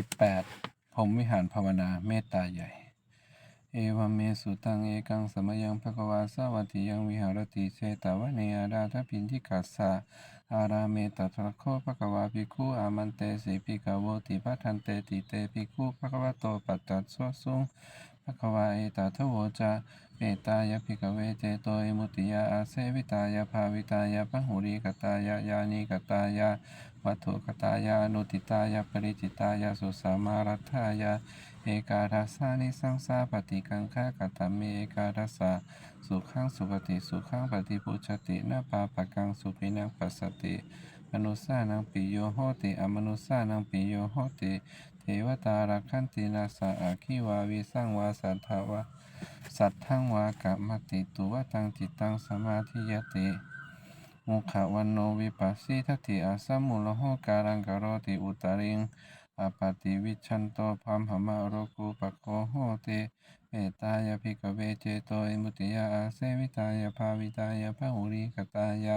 สิบแปดพรมวิหารภาวนาเมตตาใหญ่ เอวเมสุตังเอกังสมยังภควาสาวัติยังวิหารติเชตาวเนอาดาทพินทิกัสสะอาราเมตตะโคภควาภิกขุอามันเตสิปิกาวติปัทันเตติเตภิกขุภควาโตปัจจัสสวสุงภควาเอตทโวจาเมตตายภิกเวเจโตเอมุติยาอาเสวิตายาภาวิตายาปหุริกตายายานิกตายา วัตถุกตายานุติตายาปริจิตายาสุสามารัฐายาเอกาทัสานิสังสาปฏิกังคากตมเมเอกาทัสสะสุขังสุปฏิสุขังปฏิปุชตินาปาปะกังสุปินังปัสสติมนุสานังปิโยโหติอมนุสานังปิโยโหติเทวตารักขันตินาสาอาคิวาวิสังวาสัทธาวะสัทธังวากะมติตุวตังจิตตังสมาธิยติ มุขวันโนวิปัสสิทธิอาสัมมุลโหการังกโรติอุตริงอปาติวิชันโตพัมหมาโรกุปะโคโหติเมตตายาภิกเวเจโตอิมุติยาอาเสวิตายาภาวิตายาภหุริกตายา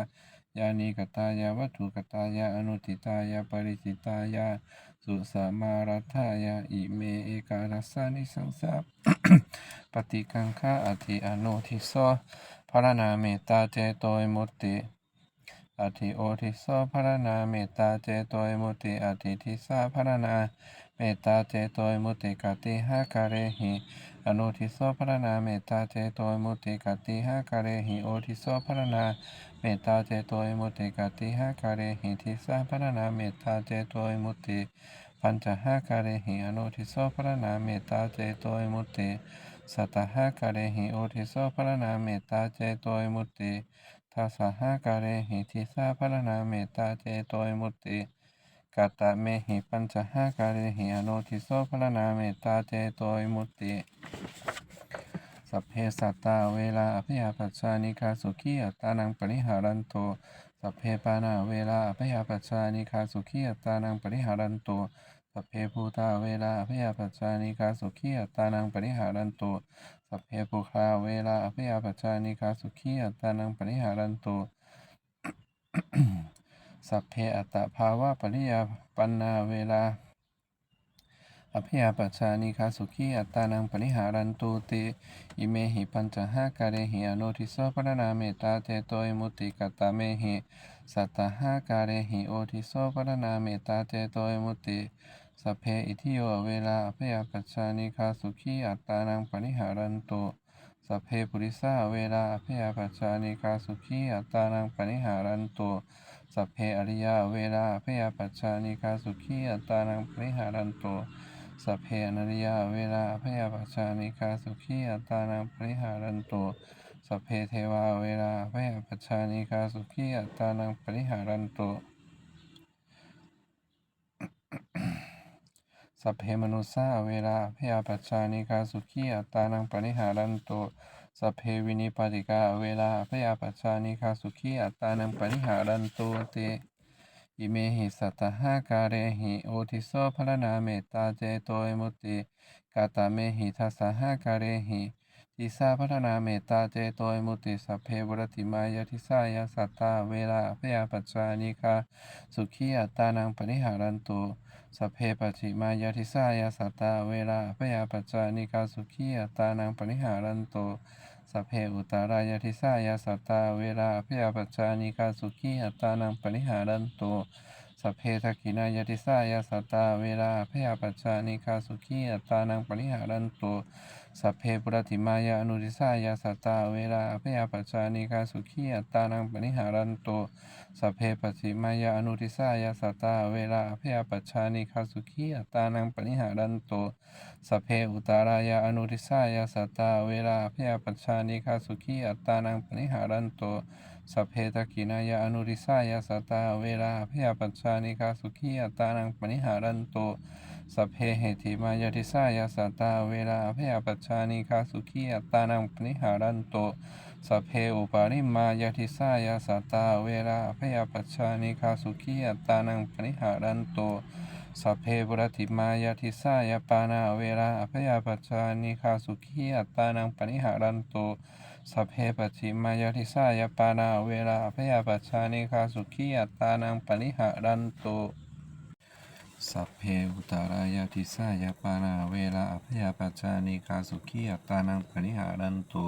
ยานิกตายาวัตถุกตายาอนุติตายาปริจิตายาสุสามารัฐายาอิเมเอกาทัสานิสังสาปฏิกังฆาอธิอนุทิโสพระนาเมตตาเจโตอิมุติ อธิโอทิโสพระนาเมตตาเจโตยมุติอธิทิสาพระนาเมตตาเจโตยมุติกติหากาเรหิอนุทิโสพระนาเมตตาเจโตยมุติกติหากาเรหิโอทิโสพระนาเมตตาเจโตยมุติกติหากาเรหิทิสาพระนาเมตตาเจโตยมุติปัญจหากาเรหิอนุทิโสพระนาเมตตาเจโตยมุติสัตหากาเรหิโอทิโสพระนาเมตตาเจโตยมุติ ทัสสะหะกะเรหิทิสาพระนาเมตตาเจโตยมุตติกัตตะเมหิปัญจหะกะเรหิอโนทิโสพระนาเมตตาเจโตยมุตติ สัพเพสัตตาเวลาอภิยาปัชชานิคาสุขีอัตตานังปริหารันโตสัพเพปานาเวลาอภิยาปัชชานิคาสุขีอัตตานังปริหารันโตสัพเพภูตาเวลาอภิยาปัชชานิคาสุขีอัตตานังปริหารันโต สัพเพปุคาเวลาอภิยาปัจจานิคาสุขีอัตตานังปริหารันตุสัพเพอัตตภาวะปริยาปันนาเวลา อภิยาปัจจานิคาสุขีอัตตานังปริหารันตุติอิเมหิปัญจหากาเรหิอโนทิโสปรนาเมตตาเจโตยมุติกัตตาเมหิสัตตหากาเรหิโอทิโสปรนาเมตตาเจโตยมุติ สัพเพอิทิโยเวลาอภยปัจจานิคาสุขีอัตตานังปริหารันตุสัพเพปุริสาเวลาอภยปัจจานิคาสุขีอัตตานังปริหารันตุสัพเพอริยาเวลาอภยปัจจานิคาสุขีอัตตานังปริหารันตุสัพเพอนริยาเวลาอภยปัจจานิคาสุขีอัตตานังปริหารันตุสัพเพเทวาเวลาอภยปัจจานิคาสุขีอัตตานังปริหารันตุ สัพเพมนุสาเวลาพยาปัจจานิกาสุขีอัตตานังปริหารันโตสัพเพวินิปติกาเวลาพยาปัจจานิกาสุขีอัตตานังปริหารันโตเตอิเมหิสัตตหาการเรหิโอทิโสพระนาเมตตาเจโตยมุติกาตาเมหิทัสสหาการเรหิทิสาพระนาเมตตาเจโตยมุติสัพเพบุรติมายทิสายาสัตตาเวลาพยาปัจจานิกาสุขีอัตตานังปริหารันโต สัพเพปจิมายาทิสายาสัตตาเวลาพยาปัจจานิกาสุขีอัตานังปริหารันโตสัพเพอุตารายาทิสายาสัตตาเวลาพยาปัจจานิกาสุขีอัตานังปริหารันโตสัพเพทักขินายาทิสายาสัตตาเวลาพยาปัจจานิกาสุขีอัตตานังปริหารันโต สัพเพปุรติมายาอนุทิสายาสัตาเวลาพยาปัจจานิกาสุขีอัตตานังปริหารันโตสัพเพปจิมายาอนุทิสายาสัตาเวลาอภยปัจฉานิคาสุขีอัตตานังปริหารันโตสัพเพอุตารายาอนุทิสายาสัตาเวลาอภยปัจฉานิคาสุขีอัตตานังปริหารันโตสัพเพตกินายาอนุทิสายาสัตาเวลาอภยปัจฉานิคาสุขีอัตตานังปริหารันโต สัพเพเหติมายาทิสายาสัตตาเวลาอภยปัจฉานิคาสุขีอัตตานังปริหารันโตสัพเพอุปาริมายาทิสายาสัตตาเวลาพยาปัจฉานิคาสุขีอัตตานังปริหารันโตสัพเพบุรติมายาทิสายาปานาเวลาพยาปัจฉานิคาสุขีอัตตานังปริหารันโตสัพเพปัจฉิมายาทิสายาปานาเวลาพยาปัจฉานิคาสุขีอัตตานังปริหารันโต สัพเพอุตารายาติสายาปานาเวลาอภยาปัจจานิกาสุขีอัตตานังปริหารันตุ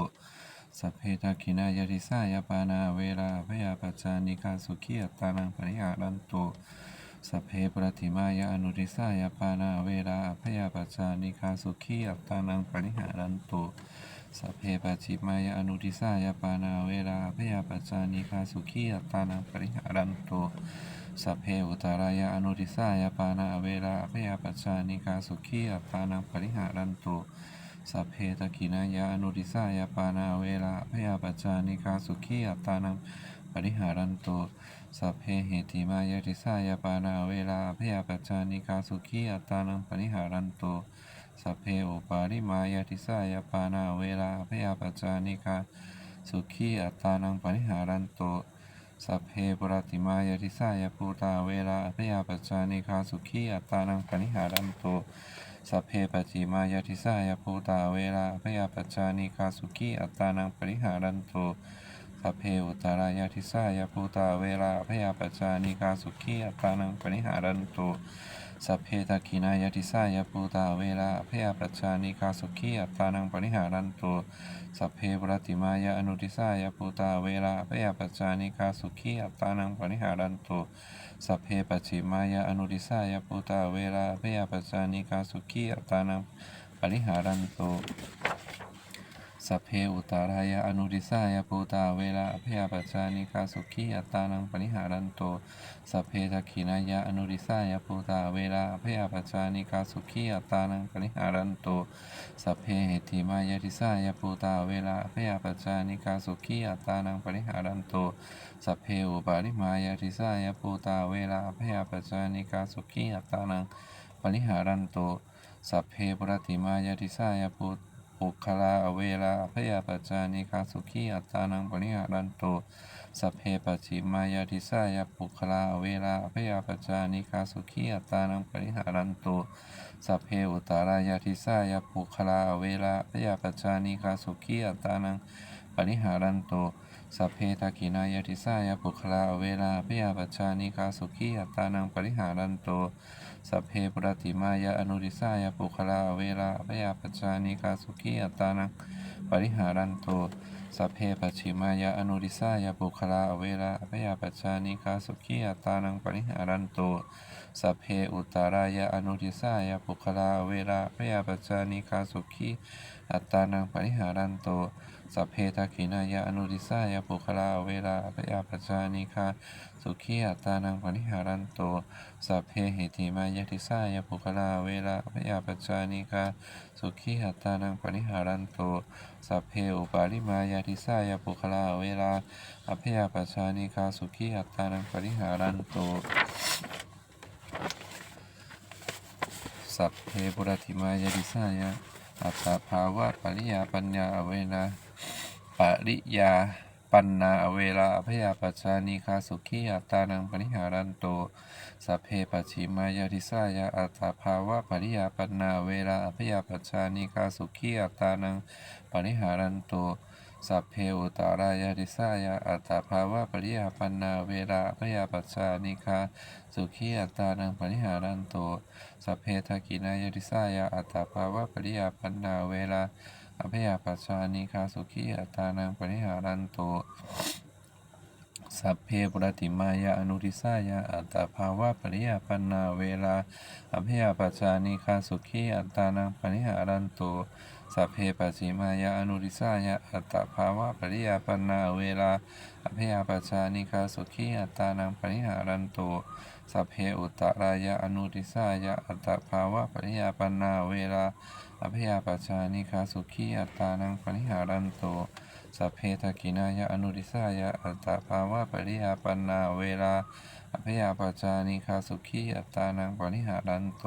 สัพเพทักินายาติสายาปานาเวลาอภยาปัจจานิกาสุขีอัตตานังปริหารันตุสัพเพปรติมายาอนุริสายาปานาเวลาอภยาปัจจานิกาสุขีอัตตานังปริหารันตุ สัพเพปัจจิมายาอนุริสายาปานาเวลาอภยาปัจจานิกาสุขีอัตตานังปริหารันตุสัพเพอุตารายาอนุริสายาปานาเวลาอภยาปัจจานิกาสุขีอัตตานังปริหารันตุสัพเพตะกินายาอนุริสายาปานาเวลาอภยาปัจจานิกาสุขีอัตตานังปริหารันตุสัพเพเหติมายาติสายาปานาเวลาอภยาปัจจานิกาสุขีอัตตานังปริหารันตุ สัพเพโอปาริมายาติสายาปานาเวลาอภยาปจานิกาสุขีอัตานังปริหารันโตสัพเพปุรติมายาติสายาภูตาเวลาอภยาปจานิกาสุขีอัตานังปริหารันโตสัพเพปัจจิมายาติสายาภูตาเวลาอภยาปจานิกาสุขีอัตานังปริหารันโตสัพเพอุตารายาติสายาภูตาเวลาอภยาปจานิกาสุขีอัตานังปริหารันโต สัพเพทักขินายติสายาภูตาเวลาอภยปัจจานิกาสุขีอัตตานังปริหารันตุสัพเพปรติมายาอนุติสายาภูตาเวลาอภยปัจจานิกาสุขีอัตตานังปริหารันตุสัพเพปัจฉิมายาอนุติสายาภูตาเวลาอภยปัจจานิกาสุขีอัตตานังปริหารันตุ สัพเพอุตารายาอนุติสายาภูตาเวลาอภยาปัจจานิกาสุขีอัตตานังปริหารันโตสัพเพทักขินายาอนุติสายาภูตาเวลาอภยาปัจจานิกาสุขีอัตตานังปริหารันโตสัพเพเหติมายาติสายาภูตาเวลาอภยาปัจจานิกาสุขีอัตตานังปริหารันโตสัพเพอุปาริมายาติสายาภูตาเวลาอภยาปัจจานิกาสุขีอัตตานังปริหารันโตสัพเพปรติมายาติสายาภู ปุคลาเวลาอภยาปัจจานิกาสุขีอัตตานังปริหารันโตสัพเพปัจฉิมายาติสายาปุคลาเวลาอภยาปัจจานิกาสุขีอัตตานังปริหารันโตสัพเพอุตารายาติสายาปุคลาเวลาอภยาปัจจานิกาสุขีอัตตานังปริหารันโตสัพเพทักขินายาติสายาปุคลาเวลาอภยาปัจจานิกาสุขีอัตตานังปริหารันโต สัพเพปรติมายาอนุริสายาปุคลาเวลาพยาปัจจานิกาสุขีอัตานังปริหารันโตสัพเพปัชิมายาอนุริสายาปุคลาเวลาพยาปัจจานิกาสุขีอัตานังปริหารันโตสัพเพอุตารายาอนุริสายาปุคลาเวลาพยาปัจจานิกาสุขี อัตตานังปริหารันตุสัพเพทักขินายาอนุริสายาปุคลาเวลาอภยาปัจจานิกาสุขีอัตตานังปริหารันตุสัพเพหิติมายาติสายาปุคลาเวลาอภยาปัจจานิกาสุขีอัตตานังปริหารันตุสัพเพอุปาริมายาติสายาปุคลาเวลาอภยาปัจจานิกาสุขีอัตตานังปริหารันตุสัพเพปุรติมายาติสายา อัตภาวะปริยาปัญญาเวลาปริยาปันนาเวลาอภยาปัจจานิคาสุขีอัตานังปริหารันโตสัพเพปัชิมายาทิสายาอัตภาวะปริยาปันนาเวลาอภยาปัจจานิคาสุขีอัตตานังปริหารันโต สัพเพอุตารายาติสายาอัตตภาวะปริยาปันนาเวลาพยาปัจจานิคาสุขีอัตตานังปริหารันโตสัพเพทกินายาติสายาอัตตภาวะปริยาปันนาเวลาอภยาปัจจานิคาสุขีอัตตานังปริหารันโต สัพเพปุรติมายาอนุทิสายาอัตตาภาวะปริยาปันนาเวลาอภยาปัจจานิคาสุขีอัตตานังปริหารันโตสัพเพปัจิมายาอนุทิสายาอัตตาภาวะปริยาปันนาเวลาอภยาปัจจานิคาสุขีอัตตานังปริหารันโตสัพเพอุตตรายาอนุทิสายาอัตตาภาวะปริยาปันนาเวลาอภยาปัจจานิคาสุขีอัตตานังปริหารันโต สัพเพทกินายาอนุริสายาอัตตาภาวะปริยาปนาเวลาอภยาปัจานิคาสุขีอัตตานังปริหารันโต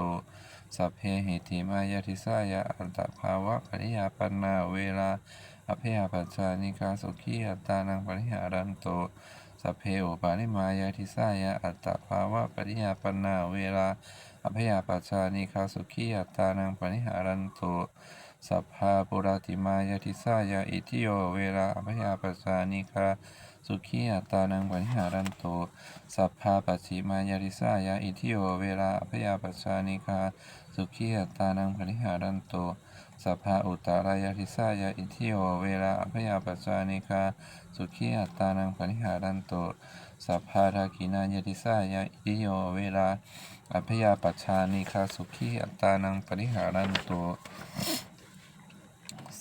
สัพเพหิติมายาติสายาอัตตภาวะปริยาปนาเวลาอภยาปัจานิคาสุขีอัตตานังปริหารันโตสัพเพอปาริมายาติสายาอัตตภาวะปริยาปนาเวลาอภยาปัจจานิคาสุขีอัตตานังปริหารันโต สัพพาปุราติมายาติสายาอิทิโย เวลาอภยาปัจจานิคาสุขีอัตานังปริหารันโต สัพพาปัจฉิมายาติสายาอิทิโย เวลาอภยาปัจจานิกาสุขีอัตานังปริหารันโต สัพพาอุตตารายาติสายาอิทิโย เวลาอภยาปัจจานิกาสุขีอัตานังปริหารันโต สัพพารากินายาติสายาอิทิโย เวลาอภยาปัจจานิกาสุขีอัตตานังปริหารันโต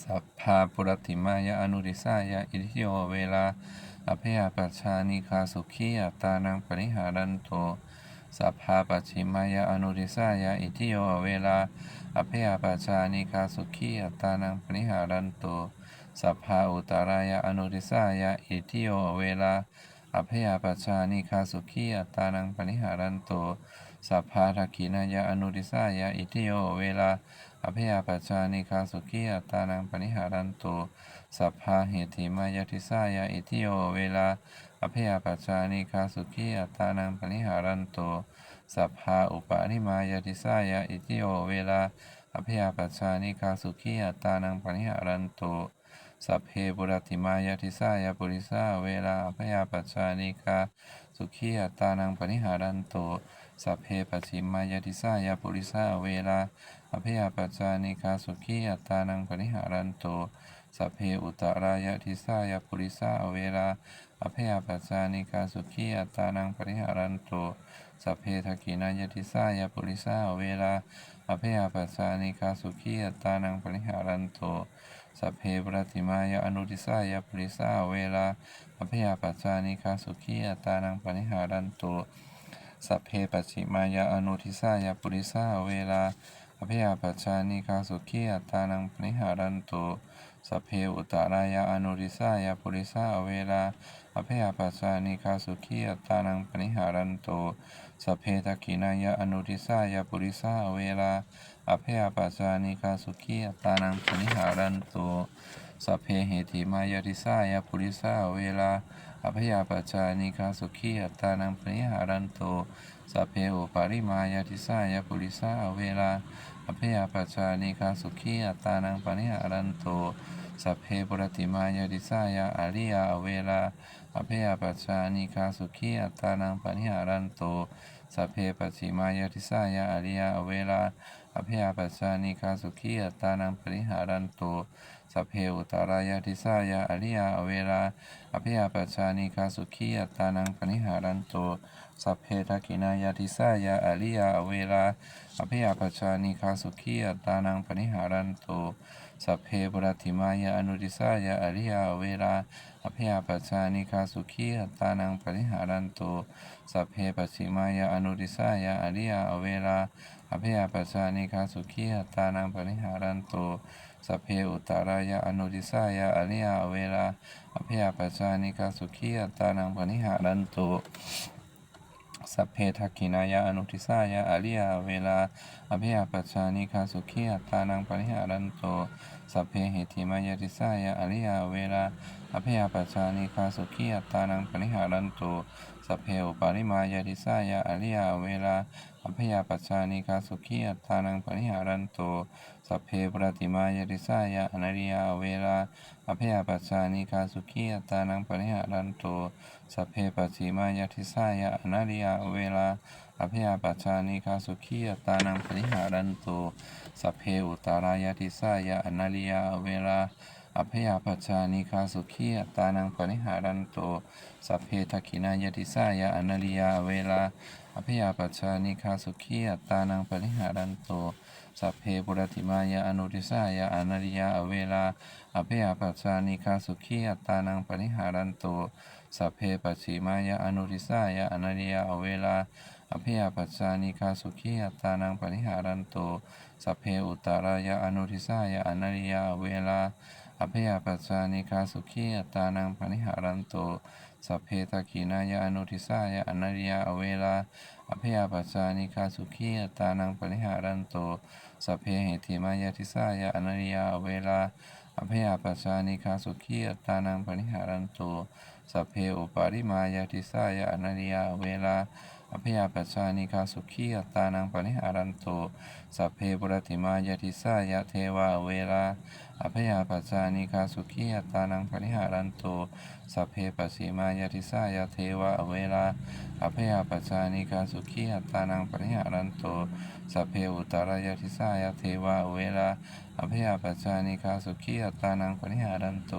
สัพพาปุรติมายาอนุริสายาอิทิโยเวลาอภยาปัจชานิคาสุขีอัตานังปริหารันโตสัพพาปัจฉิมายาอนุริสายาอิทิโยเวลาอภยาปัจชานิคาสุขีอัตานังปริหารันโตสัพพาอุตารายาอนุริสายาอิทิโยเวลาอภยาปัจชานิคาสุขีอัตานังปริหารันโตสัพพาทักขินายาอนุริสายาอิทิโยเวลา อภยาปัจจานิคาสุขีอัตานังปณิหารันโตสัพพาเหติมายาติสายาอิทิโยเวลาอภยาปัจจานิคาสุขีอัตานังปณิหารันโตสัพพาอุปาณิมายาติสายาอิทิโยเวลาอภยาปัจจานิคาสุขีอัตานังปณิหารันโตสัพเพบุรติมายาติสายาปุริสาเวลาอภยาปัจจานิคาสุขีอัตานังปณิหารันโตสัพเพปัจฉิมายาติสายาปุริสาเวลา อภยาปัจจานิคาสุขีอัตตานังปริหารันโตสัพเพอุตรายะทิสายาปุริสาเวลาอภยาปัจจานิคาสุขีอัตตานังปริหารันโตสัพเพทกินายะทิสายาปุริสาเวลาอภยาปัจานิคาสุขีอัตานังปริหารันโตสัพเพปรติมายะอนุติสายาปุริสาเวลาอภยาปัจานิคาสุขีอัตานังปริหารันโตสัพเพปัจฉิมายะอนุทิสายาปุริสาเวลา อภยาปัจจานิคาสุขีอัตานังปนิหารันโตสัพเพอุตตารายาอนุริสายาปุริสาเวลาอภยาปัจจานิคาสุขีอัตตานังปนิหารันโตสเพทักขินายาอนุริสายาปุริสาเวลาอภยาปัจจานิคาสุขีอัตตานังปนิหารันโตสเพเหติมายาติสายาปุริสาเวลาอภยาปัจจานิคาสุขีอัตตานังปนิหารันโตสัพเพอุปาริมายาติสายาปุริสาเวลา อภยาปัจจานิคาสุขีอัตตานังปณิหารันโตสัพเพปุรติมายาติสายาอาริยาเวลาอภยาปัจจานิคาสุขีอัตตานังปณิหารันโตสัพเพปัจฉิมายาติสายาอาริยาเวลาอภยาปัจจานิคาสุขีอัตตานังปณิหารันโต สัพเพอุตารายาติสายาอริยาเวลาอภิยาปัจจานิคาสุขีอัตานังปณิหารันโตสัพเพทักินายาติสายาอริยาเวลาอภิยาปัจจานิคาสุขีอัตานังปณิหารันโตสัพเพปุรติมายาอนุติสายาอริยาเวลาอภิยาปัจจานิคาสุขีอัตานังปณิหารันโตสัพเพปัจฉิมายาอนุติสายาอริยาเวลาอภิยาปัจจานิคาสุขีอัตตานังปณิหารันโต สัพเพอุตตารายาอนุติสายาอาริยาเวลาอภยาปัจจานิคาสุขีอัตานังปณิหารันโตสัพเพทักขินายาอนุทิสายาอาริยาเวลา อภิยาปัจจานิคาสุขีอัตานังปริหารันโต สัพเพเหติมายาติสายาอาริยาเวลา อภิยาปัจจานิคาสุขีอัตานังปริหารันโต สัพเพอุปาริมายาติสายาอาริยาเวลา อภิยาปัจจานิคาสุขีอัตตานังปริหารันโต สัพเพปรติมายาติสายาอนาริยาเวลาอภิยาปัจจานิคาสุขีอัตานังปริหารันโตสัพเพปัจฉิมายาทิสายะอนาริยาเวลาอภยาปัจจานิคาสุขียตานังปริหารันโตสัพเพอุตารายาทิสายะอนาริยาเวลาอภยาปัจจานิคาสุขียตานังปริหารันโตสัพเพทักขินายติสายะอนาริยาเวลาอภยาปัจจานิคาสุขียตานังปริหารันโต สัพเพปุรติมายาอนุติสายะอนาริยาเวลา อภยาปัจจานิคาสุขียตานังปริหารันโตสัพเพปัจฉิมายะอนุริสายะอนาริยาเวลา อภยาปัจจานิคาสุขีอัตตานังปริหารันโตสัพเพอุตตารายะอนุริสายะอนาริยาเวลา อภยาปัจจานิคาสุขีอัตตานังปริหารันโต สัพเพตะกีนายะอนุทิสายะอนาริยาเวลา อภยาปัจจานิคาสุขีอัตตานังปริหารันโต สัพเพเหติมายะทิสายะอนาริยาเวลา อภยาปัจจานิคาสุขีอัตตานังปริหารันโต สัพเพอุปาริมายาทิสายะอนาริยาเวลา อภยาปัชานิคาสุขีอัตตานังปริหารันโตสัพเพปุรติมายติสายะเทวะเวลาอภยาปัชานิคาสุขีอัตตานังปริหารันโตสัพเพปสสิมายติสายะเทวะเวลาอภยาปัชานิคาสุขีอัตตานังปริหารันโตสัพเพอุตรายติสายะเทวะเวลาอภยาปัชานิคาสุขีอัตตานังปริหารันโต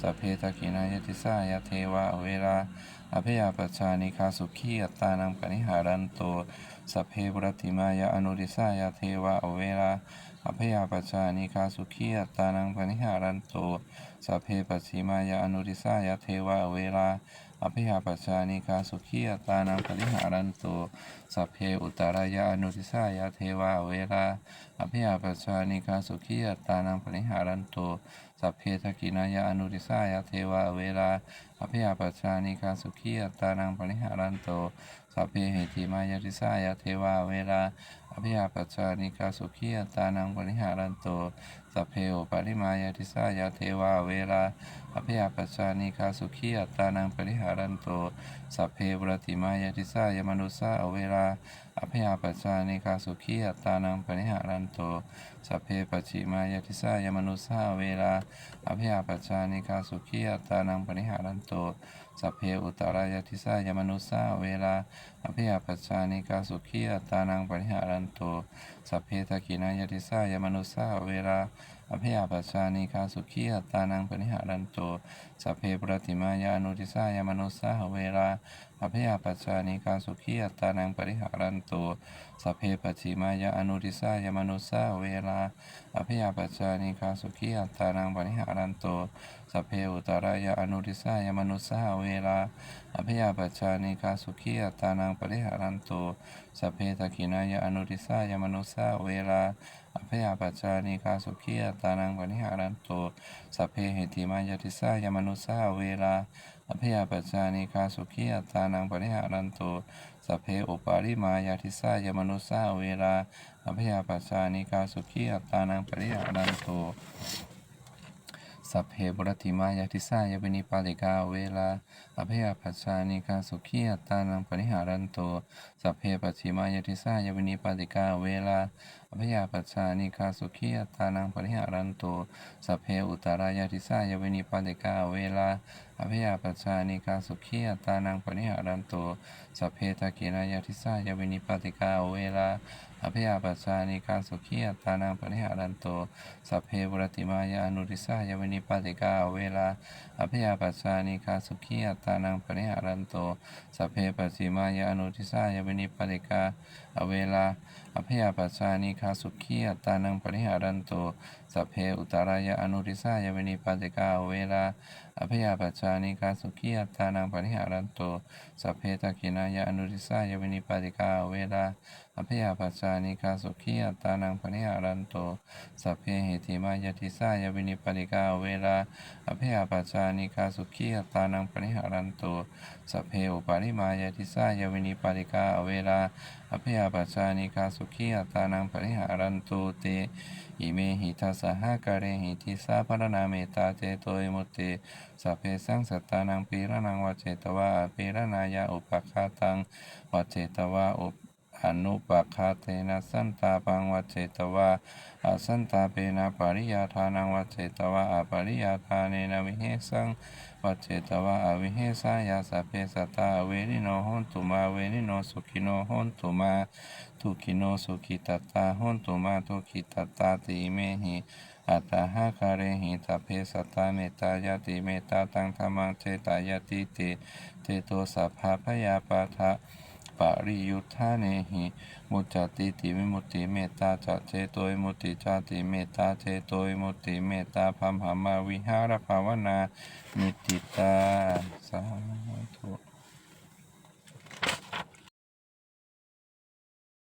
สัพเพตะกินายติสายะเทวะเวลา อภยาปชานิคาสุขีอัตตานังปริหารันโตสัพเพปุรติมายะอนุริสายะเทวะอเวลาอภยาปชานิคาสุขีอัตตานังปริหารันโตสัพเพปัจฉิมายะอนุริสายะเทวะอเวลาอภยาปัชานิคาสุขีอัตานังปริหารันโตสัพเพอุตรายะอนุริสายะเทวะอเวลาอภยาปัชานิคาสุขีอัตตานังปริหารันโต สัพเพทกินายะอนุริสายะเทวะอเวลาอภิยาปัชชานิคาสุขีอัตานังปริหารันโตสัพเพเหติมายาติสายาเทวาเวลาอภิยาปัชชานิคาสุขีอัตานังปริหารันโตสัพเพโอปริมายาติสายาเทวาเวลาอภิยาปัชชานิคาสุขีอัตานังปริหารันโตสัพเพปรติมายาติสายามนุสาเวลา อภิยาปัชชานิคาสุขีอัตตานังปริหารันโตสัพเพปัจิมายาติสายามนุสาเวลาอภิยาปัชชานิคาสุขีอัตตานังปริหารันโตสัพเพอุตรายติสายมนุสาเวลาอภิยาปัชชานิคาสุขีอัตตานังปริหารันโตสัพเพตะกินายติสายมนุสาเวลาอภิยาปัชชานิคาสุขีอัตตานังปริหารันโตสัพเพปรติมายานุติสายมนุสาเวลา อภิยาปัจจานิกาสุขีอัตตานังปริหารันโตสัพเพปัจิมายาอนุทิสายมนุสาเวลาอภิยาปัจจานิกาสุขีอัตตานังปริหารันตุสัพเพอุตรายะอนุริสายมนุสาเวลาอภิยาปัจจานิกาสุขีอัตตานังปริหารันตุ สัพเพตะกินายะอนุริสายมนุสาเวลาอภิยาปัชชานิคาสุขีอัตานังปริหารันโตสัพเพเหติมายติสายมนุสาเวลาอภิยาปัชชานิคาสุขีอัตานังปริหารันโตสัพเพอุปาริมายาติสายมนุสาเวลาอภิยาปัชชานิกาสุขีอัตานังปริหารันโตสัพเพบุรติมายาติสายวินิปาติกาเวลาอภิยาปัชชานิกาสุขีอัตตานังปริหารันโต สัพเพปัจฉิมายาติสายวินิปาติกาเวลาอภิยาปัชชานิกาสุขีอัตตานังปริหารันโต สัพเพอุตรายาติสายวินิปาติกาเวลาอภิยาปัชชานิกาสุขีอัตตานังปริหารันโต สัพเพตะกินายาติสายวินิปาติกาเวลาอภิยาปัชชานิกาสุขีอัตานังปริหารันโต สัพเพบุรติมายานุริสายวินิปาติกาเวลาอภิยาปัชานิกาสุขีอัตตานังปริหารันโตสัพเพปัสสิมายาอนุทิสายวินิปาติกาเวลา อภยาปัชานิคาสุขีอัตตานังปริหารันโต สัพเพอุตรายะอนุริสายวินิปาติกาเวลาอภิยาปัชชานิกาสุขีอัตตานังปริหารันโตสัพเพตะกินายะอนุริสายวินิปาติกาเวลาอภิยาปัชชานิกาสุขีอัตตานังปริหารันโตสัพเพเหติมายติสายวินิปาติกาเวลาอภิยาปัชชานิกาสุขีอัตตานังปริหารันโตสัพเพอุปาริมายติสายวินิปาติกาเวลาอภิยาปัชชานิกาสุขีอัตตานังปริหารันโตเต อิเมหิทัสหกะเรหิติสาภรณาเมตตาเจโตยมุตติสัพเพสังสัตตานังปีระนังวัจเจตวะอปีระนายาอุปคาตังวัจเจตวะอุปอนุปคาเตนะสันตาปังวัจเจตวะอสันตาเปนะปริยาทานังวัจเจตวะอปริยาทาเนนวิเหสัง วัจเจตวะอวิเหสายาสะเพสตาเวริโนหนตุมาเวริโนสุขิโนหนตุมาทุกิโนสุขิตตาหุนตุมาทุกิตตาติเมหิอัตตาหะคาเรหิตัพเพสตาเมตตายาติเมตตาตังธรรมังเจตายาติติเตโตสัพพะพยาปาทะ ปริยุทธาเนหิมุจจติติวิมุตติเมตตาจัเจโตยมุติจติเมตตาเจโตยมุติเมตตาพัมหามาวิหารภาวนามิติตาสาธุ